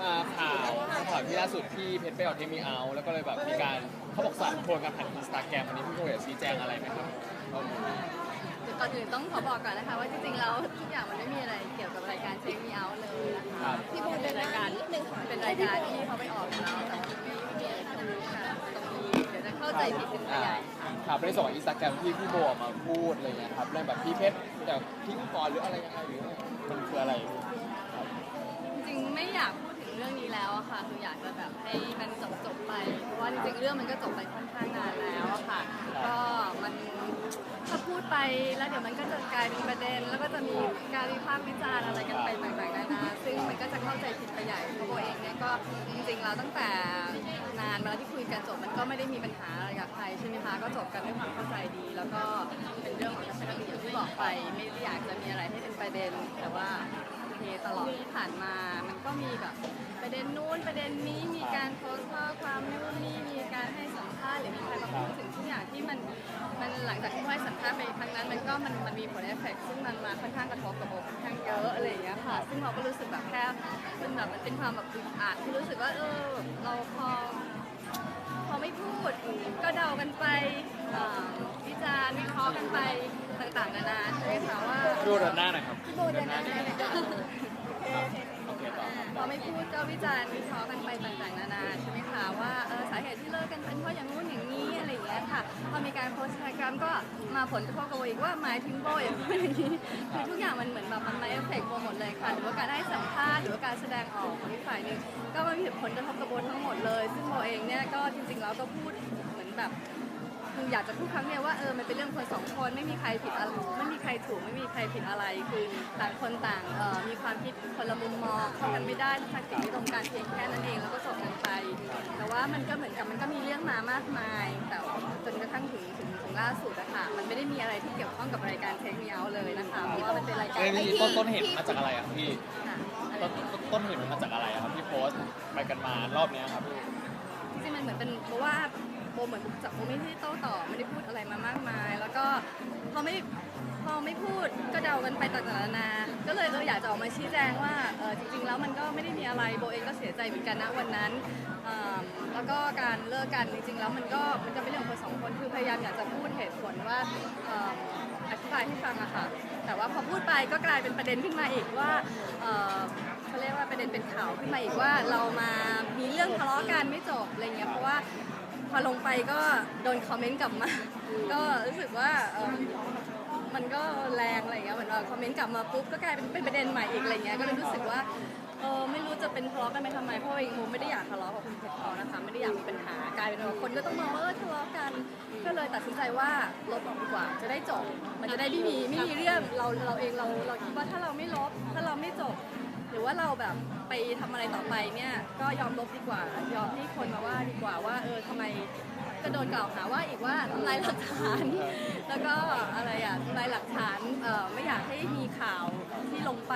มาข่าวข่าวที่ล่าสุดที่เพชรไปออกเทมีเอา แล้วก็เลยแบบมีการเขาบอกสั่นโทรกันผ่านอินสตาแกรมอันนี้พี่โบอยากชี้แจงอะไรไหมครับก่อนอื่นต้องขอบอกก่อนนะคะ ว่าจริงๆแล้วทุกอย่างมันไม่มีอะไรเกี่ยวกับรายการเช็คมีเอาเลยนะครัคะบที่พูดเป็นรายการนิดนึงค่ะเป็นรายการที่เขาไปออกแล้วแต่ว่าไม่ไม่มีอะไรตรงนี้ค่ะตรงนี้เดี๋ยวจะเข้าใจผิดเป็นไปอ่าใหญ่ครับในส่วนของอินสตาแกรมที่พี่โบออกมาพูดอะไรเงี้ยครับเรื่องแบบพี่เพชรแต่ทิ้งก่อนหรืออะไรยังไงหรือมันคืออะไรครับจริงๆไม่อยากพูดถึง เรื่องนี้แล้วอะค่ะคืออยากจะแบบให้มันจบจบๆไปเพราะว่าจริงๆเรื่องมันก็จบไปค่อนข้างนานแล้วอะค่ะ ก็มันถ้าพูดไปแล้วเดี๋ยวมันก็จะกลายเป็นประเด็น แล้วก็จะมีการวิพากษ์วิจารณ์อะไรกันไปต่างๆนานาซึ่งมันก็จะเข้าใจผิดไปใหญ่เพราะโบเองเนี่ยก็จริงๆแล้วตั้งแต่นานมาแล้วที่คุยกันจบมันก็ไม่ได้มีปัญหาอะไรกับใครใช่ไหมคะก็จบกันด้วยความเข้าใจดี แล้วก็เป็นเรื่องของทัศนคติอย่างที่บอกไป ไม่ได้อยากจะมีอะไรให้เป็นประเด็นแต่ว่า เคตลอดที่ผ่านมา มันก็มีแบบประเด็นนู้นประเด็นนี้มีการโพสต์ข้อความนู่นนี่มีการให้สัมภาษณ์หรือมีใครมาพูดถึงทุกอย่างที่มันมันหลังจากที่ให้สัมภาษณ์ไปครั้งนั้น มันก็มันมันมีผลเอฟเฟกต์ซึ่งมันมาค่อนข้างกระทบกับโบค่อนข้างเยอะอะไรอย่างเงี้ยค่ะ ซึ่งเราก็รู้สึกแบบแค่มันแบบมันเป็นความแบบอึดอัดที่รู้สึกว่าเออเราพอพอไม่พูดก็เดากันไป เอ่อวิจารณ์วิเคราะห์กันไปต่างๆนานาใช่ไหมคะว่าดูเดินหน้าหน่อยครับพี่โบเดินหน้าได้เลยค่ะโอเคต่อครับ พอไม่พูดก็วิจารณ์วิเคราะห์กันไปต่างๆนานาใช่ไหมคะว่าเออสาเหตุที่เลิกกันเป็นเพราะอย่างนู้นอย่างนี้อะไรอย่างเงี้ยค่ะพอมีการโพสต์อินสตาแกรมก็มาผลกระทบกับโบอีกว่าหมายถึงโบอย่างนู้นอย่างนี้คือทุกอย่างมันเหมือนแบบมันมาเอฟเฟกต์โบหมดเลยค่ะหรือว่าการให้สัมภาษณ์หรือว่าการแสดงออกของอีกฝ่ายหนึ่งก็มันมีผลกระทบกับโบทั้งหมดเลย ซึ่งโบเองเนี่ยก็จริงๆแล้วก็พูดเหมือนแบบ คืออยากจะพูดครั้งเดียวว่าเออมันเป็นเรื่องคนสองคนไม่มีใครผิดอะไรไม่มีใครถูกไม่มีใครผิดอะไร คือต่างคนต่างเอ่อมีความคิดคนละมุมมองเข้ากันไม่ได้ทักษิณไม่ตรงกันเพียงแค่นั้นเองแล้วก็จบกันไป แต่ว่ามันก็เหมือนกับมันก็มีเรื่องมามากมาย แต่จนกระทั่งถึงถึงถึงล่าสุดอะค่ะมันไม่ได้มีอะไรที่เกี่ยวข้องกับรายการเทคเมียเลยนะคะเพราะว่ามันเป็นรายการเรื่องนี้ที่ต้นต้นเหตุมาจากอะไรอะพี่ค่ะต้นต้นต้นเหตุมันมาจากอะไรอะครับที่โพสต์ไปกันมารอบเนี้ยครับ จริงๆมันเหมือนเป็นเพราะว่า โบเหมือนจับโบไม่ได้โต้ตอบไม่ได้พูดอะไรมามากมาย แล้วก็พอไม่พอไม่พูดก็เดากันไปต่างๆนานา ก็เลยเอออยากจะออกมาชี้แจงว่าเออจริงๆ แล้วมันก็ไม่ได้มีอะไรโบเองก็เสียใจเหมือนกันนะวันนั้นอ่าแล้วก็การเลิกกันจริงๆ แล้วมันก็มันก็เป็นเรื่องของคนสองคนคือพยายามอยากจะพูดเหตุผลว่าอ่าอธิบายให้ฟังอะค่ะ แต่ว่าพอพูดไปก็กลายเป็นประเด็นขึ้นมาอีกว่าเอ่อเขาเรียกว่าประเด็นเป็นข่าวขึ้นมาอีกว่าเรามามีเรื่องทะเลาะกันไม่จบอะไรเงี้ยเพราะว่า พอลงไปก็โดนคอมเมนต์กลับมา ก็รู้สึกว่าเอ่อมันก็แรงอะไรเงี้ยเหมือนว่าคอมเมนต์กลับมาปุ๊บก็กลายเป็นเป็นประเด็นใหม่อีกอะไรเงี้ยก็เลยรู้สึกว่าเออไม่รู้จะเป็นทะเลาะกันไปทำไมเพราะว่าเองโมไม่ได้อยากทะเลาะกับคุณเพชรเขานะคะไม่ได้อยากมีปัญหากลายเป็นว่าคนก็ต้องมองว่าเออทะเลาะกันก็เลยตัดสินใจว่าลบออกดีกว่าจะได้จบ มันจะได้ไม่มีไม่มีเรื่องเราเราเองเราเราคิดว่าถ้าเราไม่ลบถ้าเราไม่จบ หรือว่าเราแบบไปทำอะไรต่อไปเนี่ยก็ยอมลบดีกว่ายอมให้คนมาว่าดีกว่าว่าเออทำไมก็โดนกล่าวหาว่าอีกว่าทำลายหลักฐาน แล้วก็อะไรอะทำลายหลักฐานเอ่อไม่อยากให้มีข่าวที่ลงไป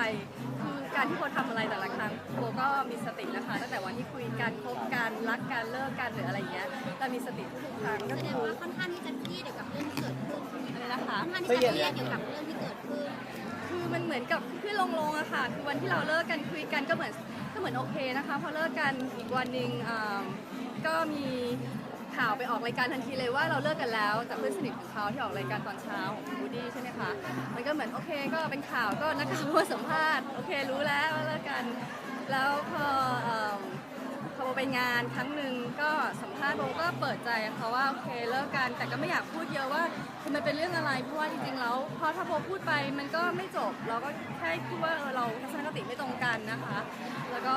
คือการที่โบทำอะไรแต่ละครั้งโบก็มีสตินะคะตั้งแต่วันที่คุยกันคบกันรักกันเลิกกันหรืออะไรเงี้ยเรามีสติทุกๆครั้งก็แสดคืงอว่าค่อนข้างที่จะเครียดเกี่ยวกับเรื่องที่เกิดขึ้นอะไรนะคะ ค่อนข้างที่จะเครียดเกี่ยวกับเรื่องที่เกิดขึ้น คือมันเหมือนกับขึ้นลงลงอะค่ะ คือวันที่เราเลิกกันคุยกันก็เหมือนก็เหมือนโอเคนะคะพอเลิกกันอีกวันหนึ่งอ่าก็มีข่าวไปออกรายการทันทีเลยว่าเราเลิกกันแล้วจากเพื่อนสนิทของเขาที่ออกรายการตอนเช้าของบูดี้ใช่ไหมคะมันก็เหมือนโอเคก็เป็นข่าวก็นักข่าวมาสัมภาษณ์โอเครู้แล้วว่าเลิกกัน แล้วพอเอิ่มพอไปงานครั้งหนึ่งก็สัมภาษณ์โบ เปิดใจเขาว่าโอเคเลิกกัน แต่ก็ไม่อยากพูดเยอะว่าคือมันเป็นเรื่องอะไรเพราะว่าจริงๆแล้วพอถ้าโบพูดไปมันก็ไม่จบ เราก็แค่คิดว่าเออเราทัศนคติไม่ตรงกันนะคะ แล้วก็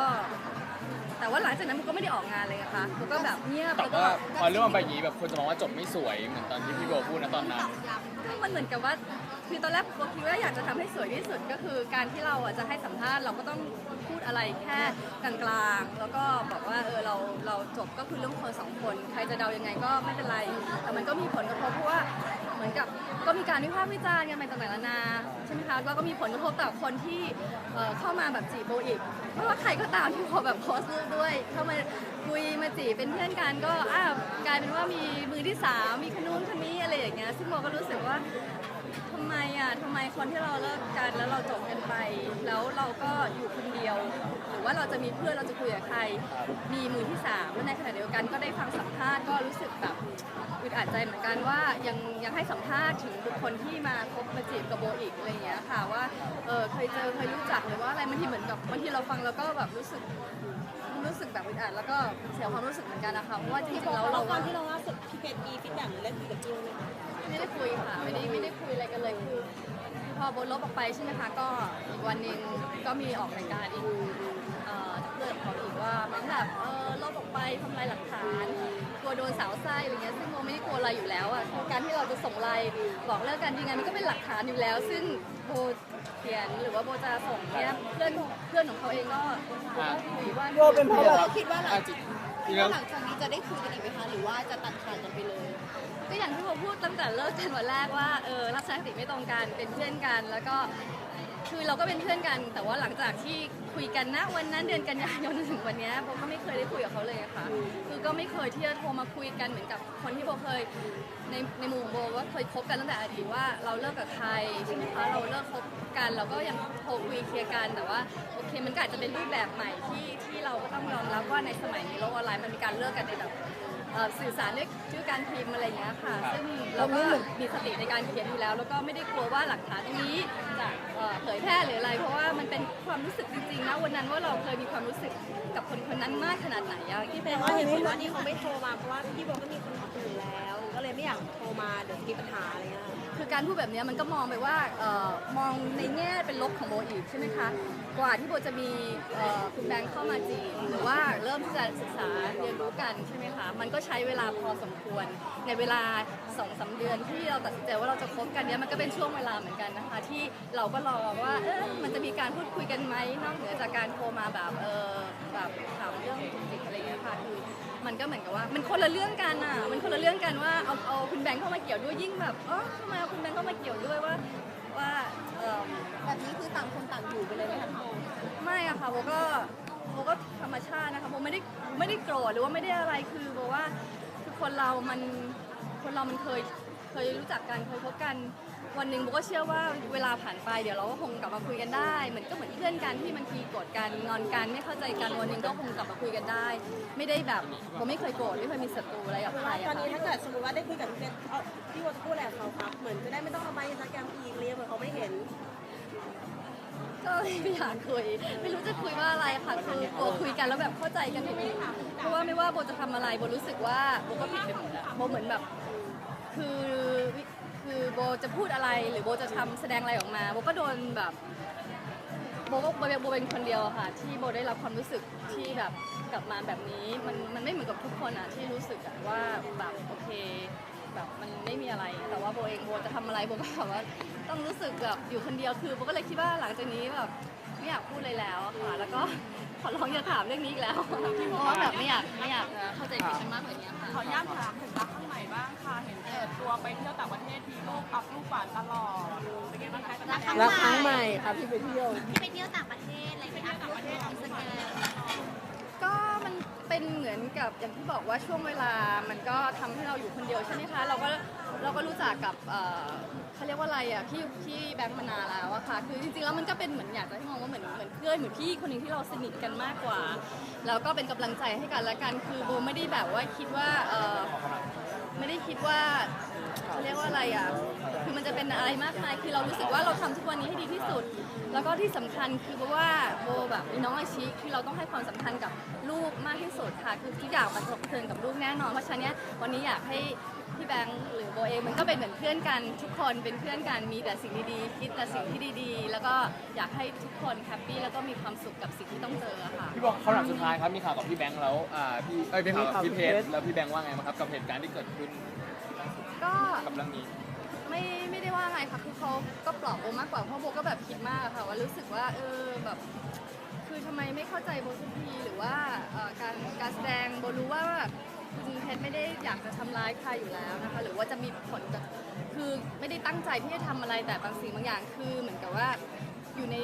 แต่ว่าหลังจากนั้นโบก็ไม่ได้ออกงานเลยนะคะโบก็แบบเงียบแต่แล้วก็ ว่าพอเรื่องมันไปอย่างนี้แบบคนจะมองว่าจบไม่สวยเหมือนตอนที่พี่โบพูดนะตอนนั้น มันเหมือนกับว่าคือตอนแรกโบคิดว่าอยากจะทำให้สวยที่สุดก็คือ การที่เราอะจะให้สัมภาษณ์เราก็ต้องพูดอะไรแค่กลางๆแล้วก็บอกว่าเออเราเราจบก็คือเรื่องคนสองคน ใครจะเดายังไงก็ไม่เป็นไร แต่มันก็มีผลกระทบเพราะว่าเหมือนกับก็มีการวิพากษ์วิจารณ์กันไปต่างๆนานาใช่ไหมคะแล้วก็มีผลกระทบต่อคนที่เข้ามาแบบจีบโบอีกไม่ว่าใครก็ตามที่พอแบบโพสต์รูปด้วยเข้ามา คุยมาจีบเป็นเพื่อนกันก็อ้าวกลายเป็นว่ามีมือที่สามมีคนนู้นคนนี้อะไรอย่างเงี้ยซึ่งโบก็รู้สึกว่าทำไมอะทำไมคนที่เราเลิกกันแล้วเราจบกันไป แล้วเราก็อยู่คนเดียว หรือว่าเราจะมีเพื่อนเราจะคุยกับใคร มีมือที่สามแล้วในขณะเดียวกันก็ได้ฟังสัมภาษณ์ก็รู้สึกแบบอึดอัดใจเหมือนกันว่ายังยังให้สัมภาษณ์ถึงบุคคลที่มาคบมาจีบกับโบอีกอะไรอย่างเงี้ยค่ะว่า ยเจอเคยรู้จักหรือว่าอะไรบางทีเหมือนกับบางทีเราฟังแล้วก็แบบรู้สึกรู้สึกแบบอึดอัดแล้วก็เสียความรู้สึกเหมือนกันนะคะเพราะว่าจริพี่งโบๆแล้วแล้เราวตอนที่เราล่าสุดพี่เพชรมีฟีดแบ็กหรือได้คุยกับจิวไหมคะไม่ได้คุยค่ะไม่ได้ไม่ได้คุยอะไรกันเลยคือพอโบลบออกไปใช่ไหมคะก็อีกวันหนึ่งก็มีออกรายการอีกเอ่อจากเพื่อนของเขาอีกว่าเหมือนแบบเออลบออกไปทำลายหลักฐานก ลัวโดนสาวไส้อะไรเงี้ยซึ่งโบไม่ได้กลัวอะไรอยู่แล้วอะคือการที่เราจะส่งไลน์บอกเลิกกันยังไงมันก็เป็นหลักฐานอยู่แล้ว ซึ่งโบเขียนหรือว่าโบจะส่งเนี่ยเพื่อนเพื่อนของเขาเองก็ก็คุยว่าโบเป็นเพราะแบบ เราคิดว่าหลัอะงจริงจคิริดงแล้ว่าวหลังจากนี้จะได้คุยกันอีกไหมคะ หรือว่าจะตัดขาดกันไปเลย ก็อย่างที่โบพูดตั้งแต่เลิกกันวันแรกว่าเออรักษาคติไม่ตรงกันเป็นเพื่อนกัน แล้วก็คือเราก็เป็นเพื่อนกัน แต่ว่าหลังจากที่ คุยกันนะวันนั้นเดือนกันยายนจนถึงวันเนี้ยโบก็ไม่เคยได้คุยกับเขาเลยอะค่ะ คือก็ไม่เคยที่จะโทรมาคุยกันเหมือนกับคนที่โบเคยในในหมู่ของโบว่าเคยคบกันตั้งแต่อดีตว่าเราเลิกกับใครใช่ไหมคะเราเลิกคบกันเราก็ยังโทรคุยเคลียร์กันแต่ว่าโอเคมันก็อาจจะเป็นรูปแบบใหม่ที่ที่เราก็ต้องยอมรับว่าในสมัยนี้โลกออนไลน์มันมีการเลิกกันในแบบ เอ่อสื่อสารด้วยด้วยการพิมพ์อะไรอย่างเงี้ยค่ะ ซึ่งเราก็มีสติในการเขียนอยู่แล้ว แล้วก็ไม่ได้กลัวว่าหลักฐานตรงนี้จะเอ่อเผยแพร่หรืออะไร เพราะว่ามันเป็นความรู้สึกจริงๆนะวันนั้นว่าเราเคยมีความรู้สึกกับคนคนนั้นมากขนาดไหนอะพี่เพชรว่าเหตุผลว่าที่เขาไม่โทรมาเพราะว่าพี่โบก็มีคนอื่นแล้ว ก็เลยไม่อยากโทรมาเดี๋ยวจะมีปัญหาอะไรเงี้ย คือการพูดแบบนี้มันก็มองไปว่าออมองในแง่เป็นลบของโบอีกใช่ไหมคะกว่าที่โบจะมีออคุณแบงค์เข้ามาจีบหรือว่าเริ่มที่จะศึกษาเรียนรู้กันใช่ไหมคะมันก็ใช้เวลาพอสมควร ในเวลาสองสามเดือนที่เราตัดสินใจว่าเราจะคบกันเนี้ยมันก็เป็นช่วงเวลาเหมือนกันนะคะ ที่เราก็รอว่าเออมันจะมีการพูดคุยกันไหมนอกเหนือจากการโทรมาแบบเออแบบถามเรื่องจุกจิกอะไร มันก็เหมือนกับว่า มันคนละเรื่องกันอะ มันคนละเรื่องกันว่าเอาเอาคุณแบงค์เข้ามาเกี่ยวด้วยยิ่งแบบเออทำไมเอาคุณแบงค์เข้ามาเกี่ยวด้วยว่าว่าเออแบบนี้คือต่างคนต่างอยู่ไปเลยไหมคะไม่อะค่ะโบก็โบก็ธรรมชาตินะคะโบไม่ได้ไม่ได้โกรธหรือว่าไม่ได้อะไรคือโบว่าคือคนเรามันคนเรามันเคยเคยรู้จักกันเคยพบกัน วันหนึ่งโบก็เชื่อว่าเวลาผ่านไปเดี๋ยวเราก็คงกลับมาคุยกันได้ เหมือนก็เหมือนเพื่อนกันที่บางทีโกรธกันงอนกันไม่เข้าใจกันวันหนึ่งก็คงกลับมาคุยกันได้ ไม่ได้แบบโบไม่เคยโกรธไม่เคยมีศัตรูอะไรกับใครตออะนค่ะนี้ถ้าเกิดสมมติว่าได้คุยกับพี่เพชรเอ่อพี่โบจะพูดอะไรกับเขาครับเหมือนจะได้ไม่ต้องเอาไปอินสตาแกรมอีกเลยเหมือนเขาไม่เห็นก็ไม่อยากคุย ไม่รู้จะคุยว่าอะไรค่ะคือกลัวคุยกันแล้วแบบเข้าใจกันผิดเพราะว่าไม่ว่าโบจะทำอะไรโบรู้สึกว่าโบก็ผิดไปหมดอะโบเหมือนแบบ คือ คือโบจะพูดอะไรหรือโบจะทำแสดงอะไรออกมาโบก็โดนแบบโบก็โบโบเป็นคนเดียวค่ะ ที่โบได้รับความรู้สึกที่แบบกลับมาแบบนี้มันมันไม่เหมือนกับทุกคนอะที่รู้สึกว่าแบบโอเคแบบมันไม่มีอะไร แต่ว่าโบเองโบจะทำอะไรโบก็แบบว่าต้องรู้สึกแบบอยู่คนเดียวคือโบก็เลยคิดว่าหลังจากนี้แบบไม่อยากพูดเลยแล้วค่ะ แล้วก็ ขอร้องอย่าถามเรื่องนี้อีกแล้ว เพราะว่าแบบไม่อยากไม่อยากจะเข้าใจผิดกันมากกว่านี้ค่ะ ขออนุญาตถามถึงรักข้างใหม่บ้างค่ะ เห็นเปิดตัวไปเที่ยวต่างประเทศทีลูกอัพรูปหวานตลอดเป็นไงบ้างคะรักครั้ง แล้วครั้งใหม่ครับที่ไปเที่ยว ที่ไปเที่ยวต่างประเทศอะไรไปอัพรูปในอินสตาแกรมก็มันเป็นเหมือนกับอย่างที่บอกว่าช่วงเวลามันก็ทำให้เราอยู่คนเดียวใช่ไหมคะ เราก็ เราก็รู้จักกับเขาเรียกว่าอะไรอะพี่พี่แบงค์มานานแล้วอะค่ะคือจริงๆแล้วมันก็เป็นเหมือนอยากจะให้มองว่าเหมือนเหมือนเพื่อนเหมือนพี่คนหนึ่งที่เราสนิทกันมากกว่า แล้วก็เป็นกำลังใจให้กันและกันคือโบไม่ได้แบบว่าคิดว่าไม่ได้คิดว่าเขาเรียกว่าอะไรอะ คือมันจะเป็นอะไรมากมาย คือเรารู้สึกว่าเราทำทุกวันนี้ให้ดีที่สุด แล้วก็ที่สำคัญคือเพราะว่าโบแบบมีน้องอาชีคือเราต้องให้ความสำคัญกับลูกมากที่สุดค่ะ คือทุกอย่างมันกระทบกระเทือนกับลูกแน่นอน เพราะฉะนั้นวันนี้อยากให้ พี่แบงค์หรือโบเองมันก็เป็นเหมือนเพื่อนกันทุกคนเป็นเพื่อนกันมีแต่สิ่งดีๆ คิดแต่สิ่งที่ดีๆ แล้วก็อยากให้ทุกคนแฮปปี้แล้วก็มีความสุขกับสิ่งที่ต้องเจออะค่ะพี่บอกเขาหลังสุดท้ายครับมีข่าวกับพี่แบงค์แล้วอ่าพี่เอ้ยเป็นข่าวกับพี่เพชรแล้วพี่แบงค์ว่าไงบ้างครับกับเหตุการณ์ที่เกิดขึ้นก็กับเรื่องนี้ไม่ไม่ได้ว่าอะไรค่ะคือเขาก็ปลอบโบมากกว่าเพราะโบก็แบบคิดมากอะค่ะว่ารู้สึกว่าเออแบบคือทำไมไม่เข้าใจโบสักทีหรือว่าเอ่อการการแสดงโบรู้ว่า คุณเพชรไม่ได้อยากจะทำร้ายใครอยู่แล้วนะคะ หรือว่าจะมีผลกับคือไม่ได้ตั้งใจที่จะทำอะไรแต่บางสิ่งบางอย่างคือเหมือนกับว่า อยู่ใน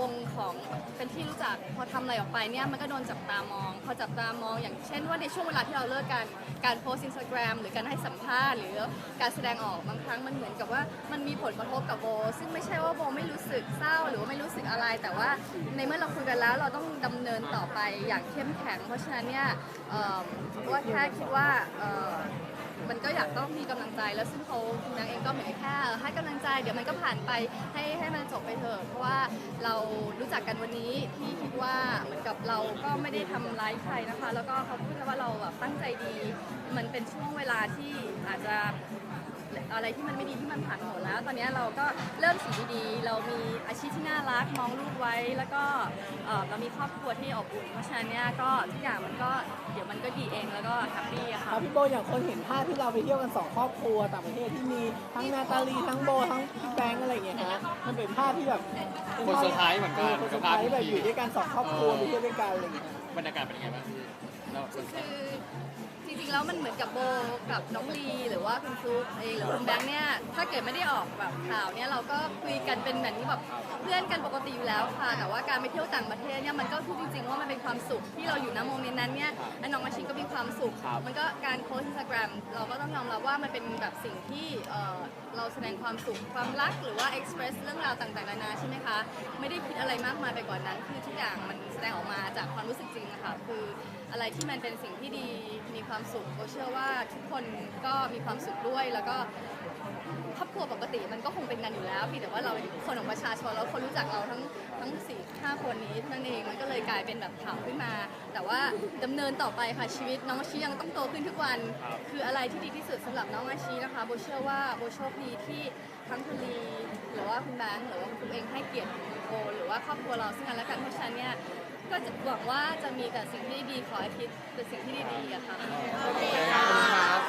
วงของเป็นที่รู้จักพอทำอะไรออกไปเนี่ยมันก็โดนจับตามอง พอจับตามองอย่างเช่นว่าในช่วงเวลาที่เราเลิกกันการโพสต์อินสตาแกรมหรือการให้สัมภาษณ์หรือการแสดงออกบางครั้งมันเหมือนกับว่ามันมีผลกระทบกับโบ ซึ่งไม่ใช่ว่าโบไม่รู้สึกเศร้าหรือว่าไม่รู้สึกอะไร แต่ว่าในเมื่อเราคุยกันแล้วเราต้องดำเนินต่อไปอย่างเข้มแข็ง เพราะฉะนั้นเนี่ยเอิ่มว่าแค่คิดว่าเอ่อ มันก็อยากต้องมีกำลังใจ แล้วซึ่งเขาคุณนางเองก็เหมือนแค่ให้กำลังใจ เดี๋ยวมันก็ผ่านไปให้ให้มันจบไปเถอะเพราะว่าเรารู้จักกันวันนี้ที่คิดว่าเหมือนกับเราก็ไม่ได้ทำร้ายใครนะคะ แล้วก็เขาพูดว่าเราแบบตั้งใจดี มันเป็นช่วงเวลาที่อาจจะ อะไรที่มันไม่ดีที่มันผ่านมาหมดแล้ว ตอนนี้เราก็เริ่มสิ่งดีๆเรามีอาชีพที่น่ารักมองลูกไว้ แล้วก็เอ่อเรามีครอบครัวที่อบอุ่นเพราะฉะนั้นเนี่ยก็ทุกอย่างมันก็เดี๋ยวมันก็ดีเองแล้วก็แฮปปี้อะคค่ะรับพี่โบอย่างคนเห็นภาพที่เราไปเที่ยวกันสองครอบครัวต่างประเทศที่มีทั้งนาตาลีทั้งโบทั้งพี่แบงค์อะไรอย่างเงี้ยฮะมันเป็นภาพที่แบบป็คนสุดท้ายเหมือนกัน คนสุกับดภาพท้ายที่แบบอยู่ด้วยกันสองครอบครัวเออไปเที่ยวด้วยกันอะไรอย่างเงี้ยบรรยากาศเป็นยังไงบ้างพี่เราคือจริงๆแล้วมันเหมือนกับโบกับน้องลีหรือว่าคุณฟลุ๊กเองหรือคุณแบงค์เนี่ยถ้าเกิดไม่ได้ออกแบบข่าวเนี่ยเราก็คุยกันเป็นแบบนี้แบบเพื่อนกันปกติอยู่แล้วค่ะแต่ว่าการไปเที่ยวต่างประเทศเนี่ยมันก็พูดจริงๆว่ามันเป็นความสุขที่เราอยู่ณโมเมนต์นั้นเนี่ยและน้องอาชิก็มีความสุข มันก็การโพสอินสตาแกรมเราก็ต้องยอมรับว่ามันเป็นแบบสิ่งที่เอ่อเราแสดงความสุขความรักหรือว่าเอ็กซ์เพรสเรื่องราวต่างๆนานาใช่ไหมคะไม่ได้คิดอะไรมากมายไปกว่านั้น คือทุกอย่างมันแสดงออกมาจากความรู้สึกจริงอะค่ะคืออะไรที่มันเป็นสิ่งที่ดีมีความสุขโบเชื่อว่าทุกคนก็มีความสุขด้วยแล้วก็ครอบครัวปกติมันก็คงเป็นกันอยู่แล้วเพียงแต่ว่าเราเป็นคนของประชาชนแล้วคนรู้จักเราทั้งทั้งสี่ห้าคนนี้เท่านั่นเองมันก็เลยกลายเป็นแบบข่าวขึ้นมา แต่ว่าดำเนินต่อไปค่ะชีวิตน้องอาชียังต้องโตขึ้นทุกวัน คืออะไรที่ดีที่สุดสำหรับน้องอาชีนะคะโบเชื่อว่าโบโชคดีที่ทั้งคุณลีหรือว่าคุณแบงค์หรือว่าคุณเองให้เกียรติโบหรือว่าครอบครัวเราซึ่งกันและกันเพราะฉะนั้นเนี่ย ก็จะหวังว่าจะมีแต่สิ่งที่ดีขอให้คิดเป็นสิ่งที่ดีๆอะค่ะ โอเคขอบคุณครับ